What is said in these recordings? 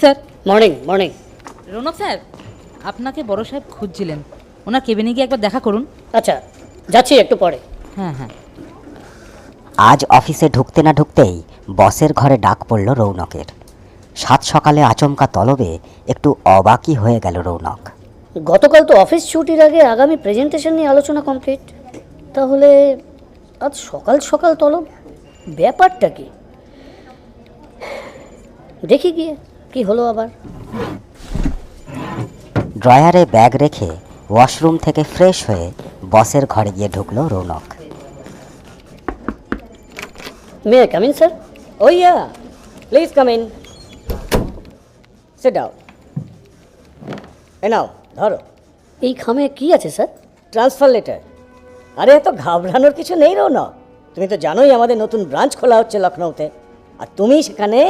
Sir. Morning morning Raunak sir আপনাকে বড় সাহেব খুঁজছিলেন। ওনার কেবিনে গিয়ে একবার দেখা করুন। আচ্ছা যাচ্ছি একটু পরে। হ্যাঁ হ্যাঁ। আজ অফিসে ঢুকতে না ঢুকতেই বসের ঘরে ডাক পড়ল রৌনকের। সাত সকালে আচমকা তলবে একটু অবাকই হয়ে গেল রৌনক। গতকাল তো অফিস ছুটির আগে আগামী প্রেজেন্টেশন নিয়ে আলোচনা কমপ্লিট তাহলে আজ সকাল সকাল তলব? ব্যাপারটা কি? দেখি গিয়ে। কি হলো আবার? ড্রয়ারে ব্যাগ রেখে ওয়াশরুম থেকে ফ্রেশ হয়ে বসের ঘরে গিয়ে ঢুকলো Rounak. May come in sir oh yeah please come in sit down এ নাও ধরো। এই খামে কি আছে স্যার ট্রান্সফার লেটার আরে এত ঘাবড়ানোর কিছু নেই রৌনক। তুমি তো জানোই আমাদের নতুন ব্রাঞ্চ খোলা হচ্ছে লখনৌতে। আর তুমি সেখানে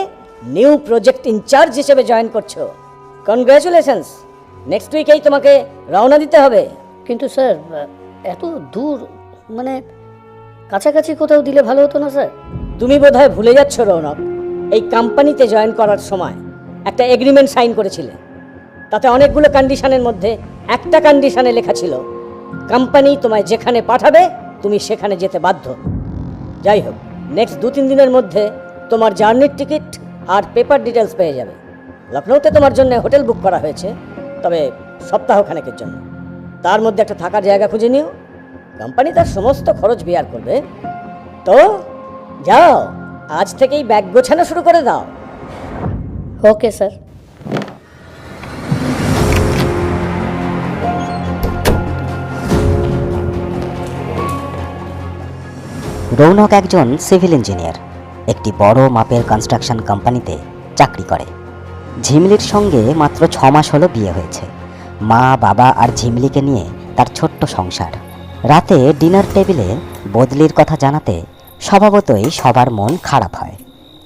নিউ প্রজেক্ট ইনচার্জ হিসেবে জয়েন করছ। কনগ্রাচুলেশনস নেক্সট উইকেই তোমাকে রওনা দিতে হবে। কিন্তু স্যার এত দূর মানে কাছাকাছি কোথাও দিলে ভালো হতো না স্যার? তুমি বোধহয় ভুলে যাচ্ছ রৌনক। এই কোম্পানিতে জয়েন করার সময় একটা এগ্রিমেন্ট সাইন করেছিলে। তাতে অনেকগুলো কন্ডিশনের মধ্যে একটা কন্ডিশনে লেখা ছিল কোম্পানি তোমায় যেখানে পাঠাবে তুমি সেখানে যেতে বাধ্য। যাই হোক নেক্সট দু তিন দিনের মধ্যে তোমার জার্নির টিকিট আর পেপার ডিটেলস পেয়ে যাবে। লখনৌতে তোমার জন্য হোটেল বুক করা হয়েছে তবে সপ্তাহখানেকের জন্য। তার মধ্যে একটা থাকার জায়গা খুঁজে নিও। কোম্পানি তার সমস্ত খরচ বিয়ার করবে। তো যাও আজ থেকেই ব্যাগ গোছানো শুরু করে দাও। Okay sir. রৌনক একজন সিভিল ইঞ্জিনিয়ার। একটি বড় মাপের কনস্ট্রাকশন কোম্পানিতে চাকরি করে। ঝিমলির সঙ্গে মাত্র ছ মাস হলো বিয়ে হয়েছে। মা, বাবা আর ঝিমলিকে নিয়ে তার ছোট্ট সংসার। রাতে ডিনার টেবিলে বদলির কথা জানাতে স্বভাবতই সবার মন খারাপ হয়।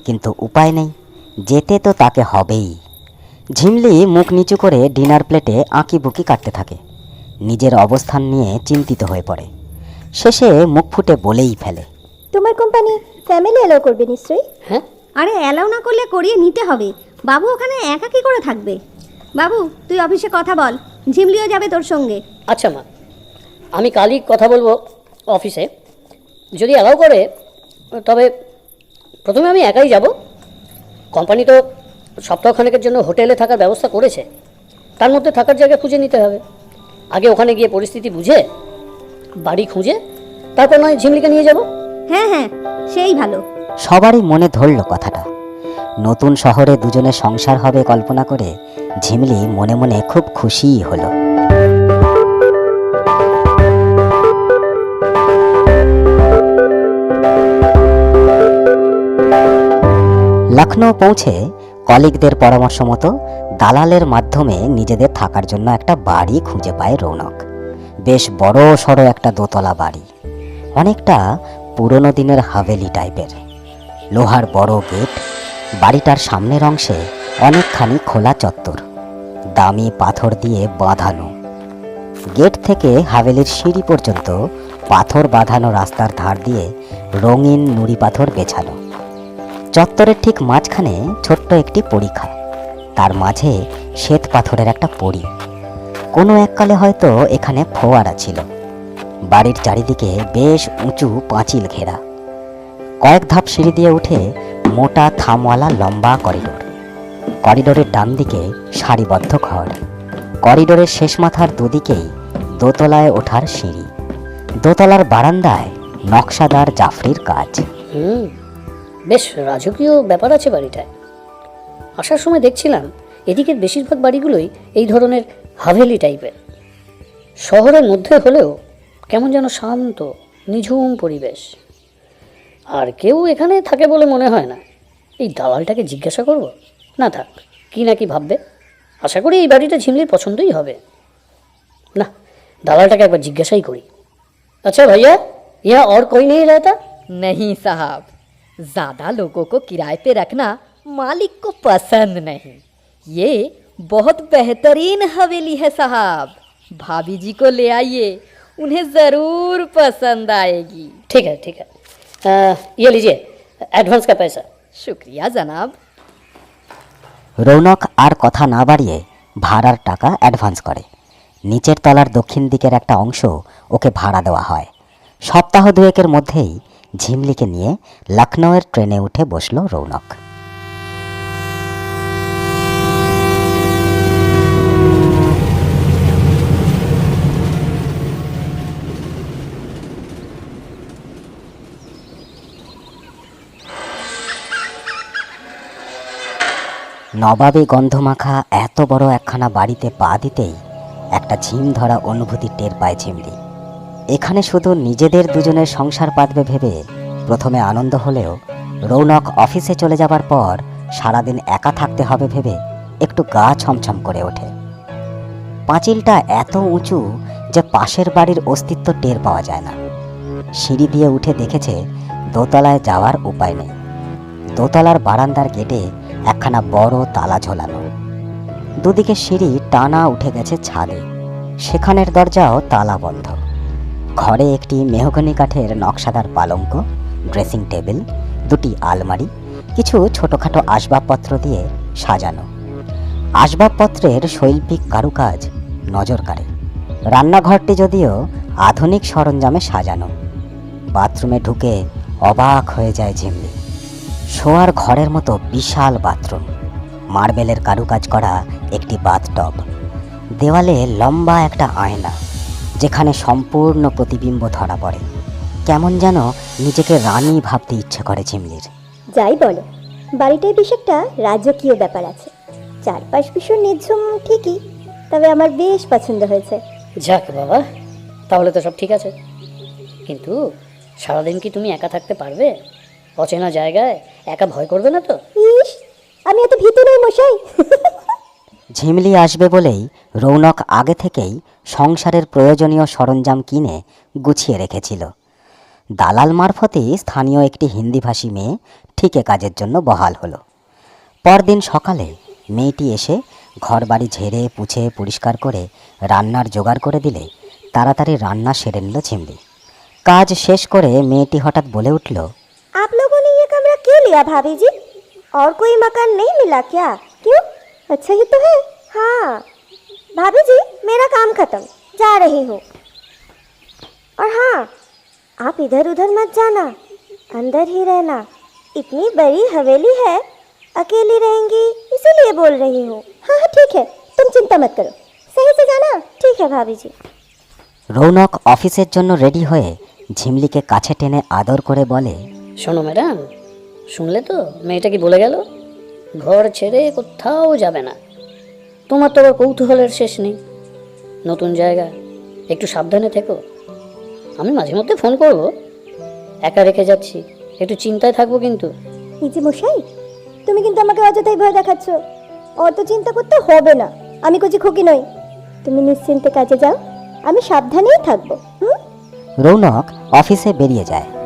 কিন্তু উপায় নেই, যেতে তো তাকে হবেই। ঝিমলি মুখ নিচু করে ডিনার প্লেটে আঁকি বুকি কাটতে থাকে। নিজের অবস্থান নিয়ে চিন্তিত হয়ে পড়ে। শেষে মুখ ফুটে বলেই ফেলে। তোমার কোম্পানি ফ্যামিলি এলাও করবে নিশ্চয়ই? হ্যাঁ। আরে অ্যালাউ না করলে করিয়ে নিতে হবে। বাবু ওখানে একা কি করে থাকবে। বাবু তুই অফিসে কথা বল। ঝিমলিও যাবে তোর সঙ্গে। আচ্ছা মা আমি কালই কথা বলব অফিসে। যদি অ্যালাউ করে তবে প্রথমে আমি একাই যাব। কোম্পানি তো সপ্তাহখানেকের জন্য হোটেলে থাকার ব্যবস্থা করেছে। তার মধ্যে থাকার জায়গা খুঁজে নিতে হবে। আগে ওখানে গিয়ে পরিস্থিতি বুঝে বাড়ি খুঁজে তারপর নয় ঝিমলিকে নিয়ে যাব। হ্যাঁ হ্যাঁ সেই ভালো। সবারই মনে ধরল কথাটা। নতুন শহরে দুজনে সংসার হবে কল্পনা করে ঝিমলি মনে মনে খুব খুশিই হলো। লখনৌ পৌঁছে কলিগদের পরামর্শ মতো দালালের মাধ্যমে নিজেদের থাকার জন্য একটা বাড়ি খুঁজে পায় রৌনক। বেশ বড় সড়ো একটা দোতলা বাড়ি। অনেকটা পুরনো দিনের হাভেলি টাইপের। লোহার বড় গেট, বাড়িটার সামনের অংশে অনেকখানি খোলা চত্বর, দামি পাথর দিয়ে বাঁধানো। গেট থেকে হাভেলির সিঁড়ি পর্যন্ত পাথর বাঁধানো রাস্তার ধার দিয়ে রঙিন নুড়ি পাথর বেছানো। চত্বরের ঠিক মাঝখানে ছোট্ট একটি পরীক্ষা, তার মাঝে শ্বেত পাথরের একটা পরী। কোনো এককালে হয়তো এখানে ফোয়ারা ছিল। বাড়ির চারিদিকে বেশ উঁচু পাঁচিল ঘেরা। কয়েক ধাপ সিঁড়ি দিয়ে উঠে মোটা থামওয়ালা লম্বা করিডোর। করিডোরের ডান দিকে সারিবদ্ধ ঘর। করিডোরের শেষ মাথার দুদিকেই দোতলায় ওঠার সিঁড়ি। দোতলার বারান্দায় নকশাদার জাফরির কাজ। হুম, বেশ রাজকীয় ব্যাপার আছে বাড়িটায়। আসার সময় দেখছিলাম এদিকের বেশিরভাগ বাড়িগুলোই এই ধরনের হাভেলি টাইপের। শহরের মধ্যে হলেও কেমন যেন শান্ত নিঝুম পরিবেশ আর কেউ এখানে থাকে বলে মনে হয় না এই দালালটাকে জিজ্ঞাসা করব না থাক কি না কি ভাববে আশা করি এই বাড়িটা ঝিমলির পছন্দই হবে না দালালটাকে একবার জিজ্ঞাসাই করি আচ্ছা ভাইয়া ইয়া और कोई नहीं रहता नहीं साहब ज्यादा लोगों को किराए पे रखना मालिक को पसंद नहीं ये बहुत बेहतरीन हवेली है साहब भाभी जी को ले आइए उन्हें जरूर पसंद आएगी ठीक है ठीक है अ, ये लीजिए एडवांस का पैसा शुक्रिया जनाब রৌনক আর কথা না বাড়িয়ে ভাড়ার টাকা অ্যাডভান্স করে নিচের তলার দক্ষিণ দিকের একটা অংশ ওকে ভাড়া দেওয়া হয় সপ্তাহ দুয়েকের মধ্যেই ঝিমলিকে নিয়ে লখনৌয়ের ট্রেনে উঠে বসল রৌনক নবাবী গন্ধমাখা এত বড় একখানা বাড়িতে পা দিতেই একটা ঝিম ধরা অনুভূতি টের পায় ঝিমলি। এখানে শুধু নিজেদের দুজনের সংসার পাতবে ভেবে প্রথমে আনন্দ হলেও রৌনক অফিসে চলে যাবার পর সারাদিন একা থাকতে হবে ভেবে একটু গা ছমছম করে ওঠে। পাঁচিলটা এত উঁচু যে পাশের বাড়ির অস্তিত্ব টের পাওয়া যায় না। সিঁড়ি দিয়ে উঠে দেখেছে দোতলায় যাওয়ার উপায় নেই। দোতলার বারান্দার গেটে একখানা বড় তালা ঝোলানো। দুদিকে সিঁড়ি টানা উঠে গেছে ছাদে। সেখানের দরজাও তালা বন্ধ। ঘরে একটি মেহগনি কাঠের নকশাদার পালঙ্ক, ড্রেসিং টেবিল, দুটি আলমারি, কিছু ছোটোখাটো আসবাবপত্র দিয়ে সাজানো। আসবাবপত্রের শৈল্পিক কারুকাজ নজর কাড়ে। রান্নাঘরটি যদিও আধুনিক সরঞ্জামে সাজানো। বাথরুমে ঢুকে অবাক হয়ে যায় ঝিমলি শোয়ার ঘরের মতো বিশাল বাথরুম। মার্বেলের কারুকাজ করা একটি বাথটব। দেওয়ালে লম্বা একটা আয়না যেখানে সম্পূর্ণ প্রতিবিম্ব ধরা পড়ে। কেমন যেন নিজেকে রানী ভাবতে ইচ্ছে করে ঝিমলির। যাই বলো বাড়িটায় বেশ একটা রাজকীয় ব্যাপার আছে। চারপাশ ভীষণ নির্ঝুম ঠিকই তবে আমার বেশ পছন্দ হয়েছে। যাক বাবা তাহলে তো সব ঠিক আছে। কিন্তু সারাদিন কি তুমি একা থাকতে পারবে? অচেনা জায়গায় একা ভয় করবে না তো? ইস আমি এত ভীতু নই মশাই। ঝিমলি আসবে বলেই রৌনক আগে থেকেই সংসারের প্রয়োজনীয় সরঞ্জাম কিনে গুছিয়ে রেখেছিল। দালাল মারফতেই স্থানীয় একটি হিন্দিভাষী মেয়ে ঠিকে কাজের জন্য বহাল হলো। পরদিন সকালে মেয়েটি এসে ঘরবাড়ি ঝেড়ে পুছে পরিষ্কার করে রান্নার জোগাড় করে দিলে তাড়াতাড়ি রান্না সেরে নিল ঝিমলি। কাজ শেষ করে মেয়েটি হঠাৎ বলে উঠল लिया भाभी जी और कोई मकान नहीं मिला क्या क्यों अच्छा ही तो है हाँ भाभी जी मेरा काम खत्म जा रही हूँ और हाँ आप इधर उधर मत जाना अंदर ही रहना इतनी बड़ी हवेली है अकेली रहेंगी इसीलिए बोल रही हूँ हाँ हाँ ठीक है तुम चिंता मत करो सही से जाना ठीक है भाभी जी রৌনক অফিসের জন্য রেডি হয়ে ঝিমলিকে কাছে টেনে আদর করে বলে শোনো ম্যাডাম শুনলে তো? মেয়েটা কি বলে গেল? ঘর ছেড়ে কোথাও যাবে না। তোমার তো আবার কৌতূহলের শেষ নেই। নতুন জায়গা। একটু সাবধানে থেকো। আমি মাঝে মধ্যে ফোন করব। একা রেখে যাচ্ছি। একটু চিন্তায় থাকব কিন্তু। মশাই তুমি কিন্তু আমাকে অযথাই ভয় দেখাচ্ছ। অত চিন্তা করতে হবে না। আমি কচি খুকি নই। তুমি নিশ্চিন্তে কাজে যাও। আমি সাবধানেই থাকব হুম? রৌনক অফিসে বেরিয়ে যায়।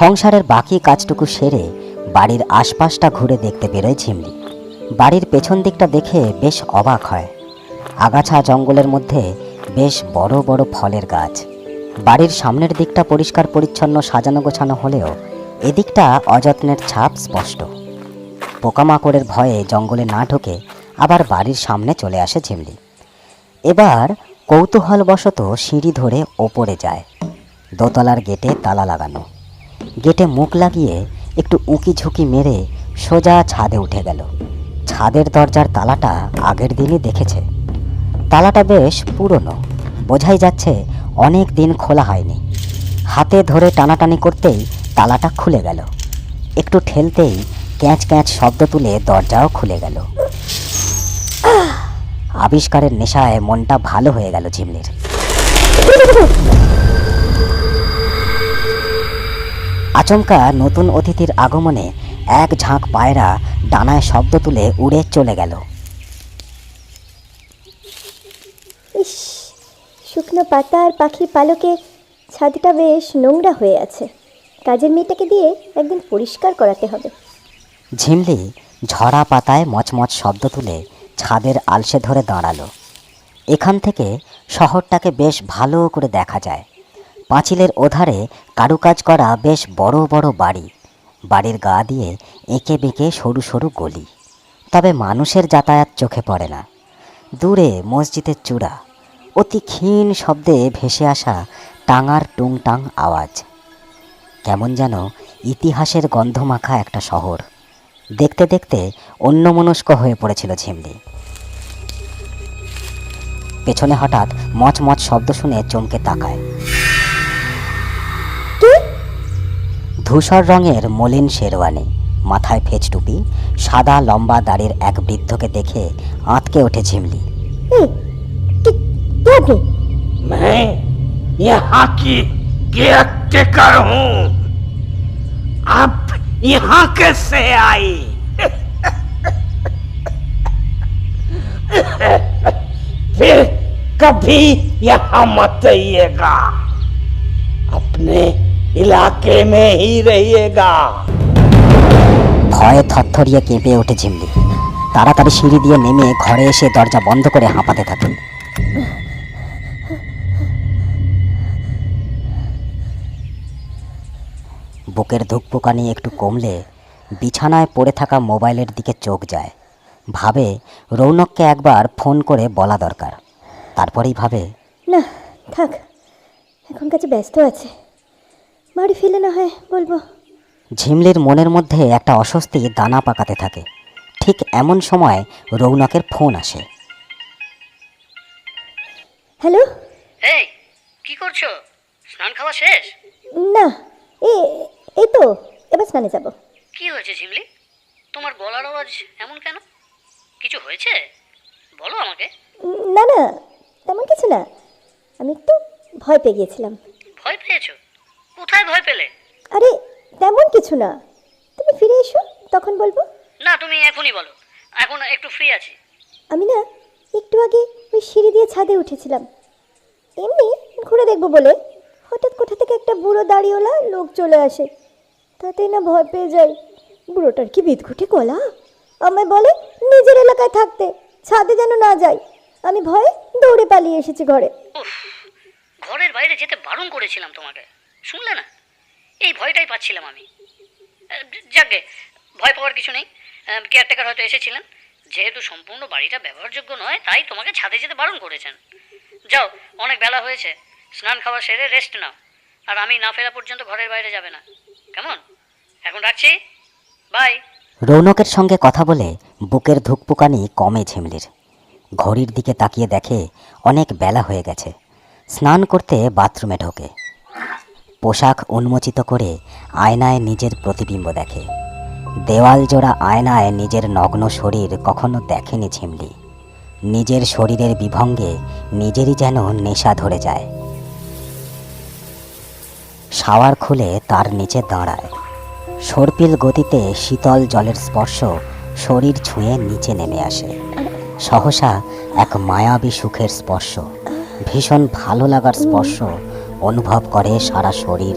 সংসারের বাকি কাজটুকু সেরে বাড়ির আশপাশটা ঘুরে দেখতে বেরোয় ঝিমলি। বাড়ির পেছন দিকটা দেখে বেশ অবাক হয়। আগাছা জঙ্গলের মধ্যে বেশ বড় বড় ফলের গাছ। বাড়ির সামনের দিকটা পরিষ্কার পরিচ্ছন্ন সাজানো গোছানো হলেও এদিকটা অযত্নের ছাপ স্পষ্ট। পোকামাকড়ের ভয়ে জঙ্গলে না ঢোকে আবার বাড়ির সামনে চলে আসে ঝিমলি। এবার কৌতূহলবশত সিঁড়ি ধরে ওপরে যায়। দোতলার গেটে তালা লাগানো। গেটে মুখ লাগিয়ে একটু উঁকি ঝুঁকি মেরে সোজা ছাদে উঠে গেল। ছাদের দরজার তালাটা আগের দিনই দেখেছে। তালাটা বেশ পুরনো। বোঝাই যাচ্ছে অনেক দিন খোলা হয়নি। হাতে ধরে টানাটানি করতেই তালাটা খুলে গেল। একটু ঠেলতেই ক্যাঁচ ক্যাঁচ শব্দ তুলে দরজাও খুলে গেল। আবিষ্কারের নেশায় মনটা ভালো হয়ে গেল ঝিমলির আচমকা নতুন অতিথির আগমনে এক ঝাঁক পায়রা ডানায় শব্দ তুলে উড়ে চলে গেল। ইস শুকনো পাতা আর পাখির পালকে ছাদটা বেশ নোংরা হয়ে আছে। কাজের মেয়েটাকে দিয়ে একদিন পরিষ্কার করাতে হবে। ঝিমলি ঝরা পাতায় মচমচ শব্দ তুলে ছাদের আলসে ধরে দাঁড়াল। এখান থেকে শহরটাকে বেশ ভালো করে দেখা যায়। পাঁচিলের ওধারে কারুকাজ করা বেশ বড় বড় বাড়ি। বাড়ির গা দিয়ে এঁকে বেঁকে সরু সরু গলি। তবে মানুষের যাতায়াত চোখে পড়ে না। দূরে মসজিদের চূড়া। অতি ক্ষীণ শব্দে ভেসে আসা টাঙার টুংটাং আওয়াজ। কেমন যেন ইতিহাসের গন্ধমাখা একটা শহর। দেখতে দেখতে অন্যমনস্ক হয়ে পড়েছিল ঝিমলি। পেছনে হঠাৎ মচমচ শব্দ শুনে চমকে তাকায়। ধূসর রঙের মলিন শেরওয়ানি মাথায় ফেচ টুপি সাদা লম্বা দাড়ির এক বৃদ্ধকে দেখে আঁতকে ওঠে ঝিমলি এই কে কে আপনি मैं यहाँ की केयरटेकर हूँ आप यहाँ कैसे आई फिर कभी यहाँ मत आइएगा अपने इलाके में ही रहिएगा ভয়ে থরথরিয়ে কেঁপে ওঠে ঝিমলি তাড়াতাড়ি সিঁড়ি দিয়ে নেমে ঘরে এসে দরজা বন্ধ করে হাঁপাতে থাকে বুকের ধুকপুকানি একটু কমলে বিছানায় পড়ে থাকা মোবাইলের দিকে চোখ যায় ভাবে রৌনককে একবার ফোন করে বলা দরকার তারপরেই ভাবে না থাক এখন কাছে ব্যস্ত আছে বাড়ি ফিরে না হয় বলব। ঝিমলির মনের মধ্যে একটা অস্বস্তি দানা পাকাতে থাকে। ঠিক এমন সময় রৌনকের ফোন আসে। হ্যালো? এই কি করছ? স্নান খাওয়া শেষ? না এ এই তো এবার স্নানে যাব। কি হয়েছে ঝিমলি? তোমার গলার আওয়াজ এমন কেন? কিছু হয়েছে? বলো আমাকে। না না তেমন কিছু না। আমি একটু ভয় পেয়ে গিয়েছিলাম। ভয় পেয়েছ? কোথায় ভয় পেলে? আরে তেমন কিছু না। তুমি ফিরে এসো তখন বলব। না তুমি এখনই বলো। এখন একটু ফ্রি আছি। আমি না একটু আগে ওই সিঁড়ি দিয়ে ছাদে উঠেছিলাম। এমনি ঘুরে দেখব বলে। হঠাৎ কোথা থেকে একটা বুড়ো দাড়িওয়ালা লোক চলে আসে। তাতেই না ভয় পেয়ে যাই বুড়োটার কি বিদঘুটে কলা আমায় বলে নিজের এলাকায় থাকতে ছাদে যেন না যাই। আমি ভয়ে দৌড়ে পালিয়ে এসেছি ঘরে। ঘরের বাইরে যেতে বারণ করেছিলাম তোমাকে। শুনলে না? এই ভয়টাই পাচ্ছিলাম আমি। যাকগে ভয় পাওয়ার কিছু নেই। কেয়ারটেকার হয়তো এসেছিলেন। যেহেতু সম্পূর্ণ বাড়িটা ব্যবহারযোগ্য নয়, তাই তোমাকে ছাদে যেতে বারণ করেছেন। যাও, অনেক বেলা হয়েছে। স্নান খাওয়া সেরে রেস্ট নাও। আর আমি না ফেরা পর্যন্ত ঘরের বাইরে যাবে না। কেমন? এখন রাখছি? বাই রৌনকের সঙ্গে কথা বলে বুকের ধুকপুকানি কমে ঝিমলির। ঘড়ির দিকে তাকিয়ে দেখে অনেক বেলা হয়ে গেছে। স্নান করতে বাথরুমে ঢোকে। পোশাক উন্মোচিত করে আয়নায় নিজের প্রতিবিম্ব দেখে। দেওয়াল জোড়া আয়নায় নিজের নগ্ন শরীর কখনো দেখেনি ঝিমলি। নিজের শরীরের বিভঙ্গে নিজেরই যেন নেশা ধরে যায়। শাওয়ার খুলে তার নিচে দাঁড়ায়। সর্পিল গতিতে শীতল জলের স্পর্শ শরীর ছুঁয়ে নিচে নেমে আসে। সহসা এক মায়াবী সুখের স্পর্শ, ভীষণ ভালো লাগার স্পর্শ অনুভব করে সারা শরীর